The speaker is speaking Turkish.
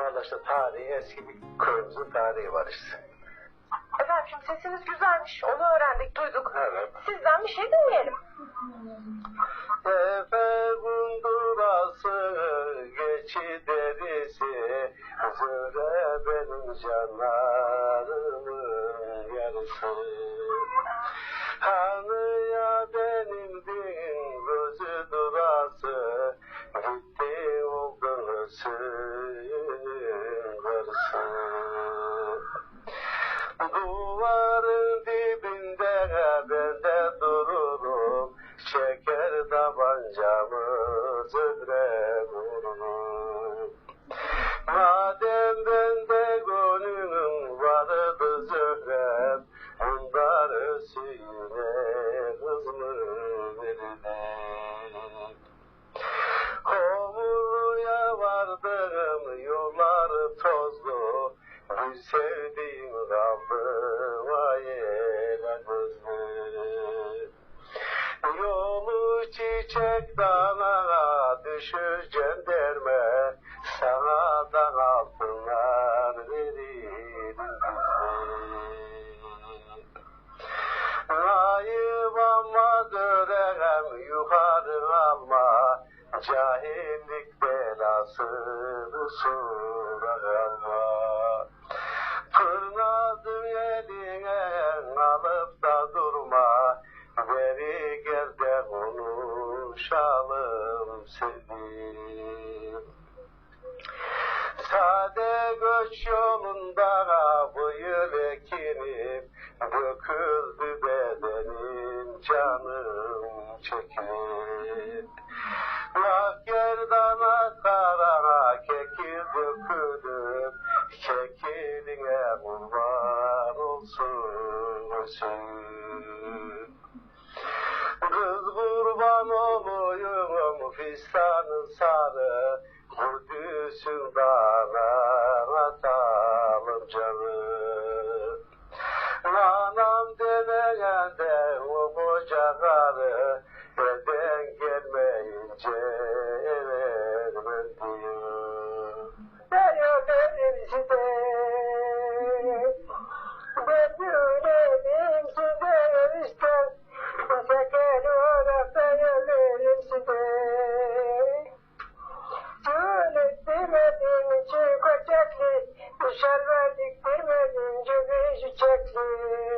Valla işte tarihi eski bir köyümüzün tarihi var işte. Efendim sesiniz güzelmiş. Onu öğrendik, duyduk. Evet. Sizden bir şey dinleyelim. Tepe gundurası geçi derisi Züre benim canlarımın yarısı Hanıya zühre vururum Madem bende gönlüm vardı zührem Bunlar ösüyle hız mı verilir. Homurluya vardım yollar tozlu Bir sevdiğim kaldı vay elamızlı Yolu çiçek dala düşür cenderme Sana da altınlar verir Layık ama dörem yukarı alma Cahillik belasını sura alma Tırnadın eline alıp da durma Veri gel de konuşalım sevdim Göç yolunda bu yıl ekinim Döküldü bedenim canım çekip. Bak gerdana kara kekil dökülüp Kekiline kurban olsun olsun Kız kurban olayım fistanı sarı Kudüs'ün dağına Thank you.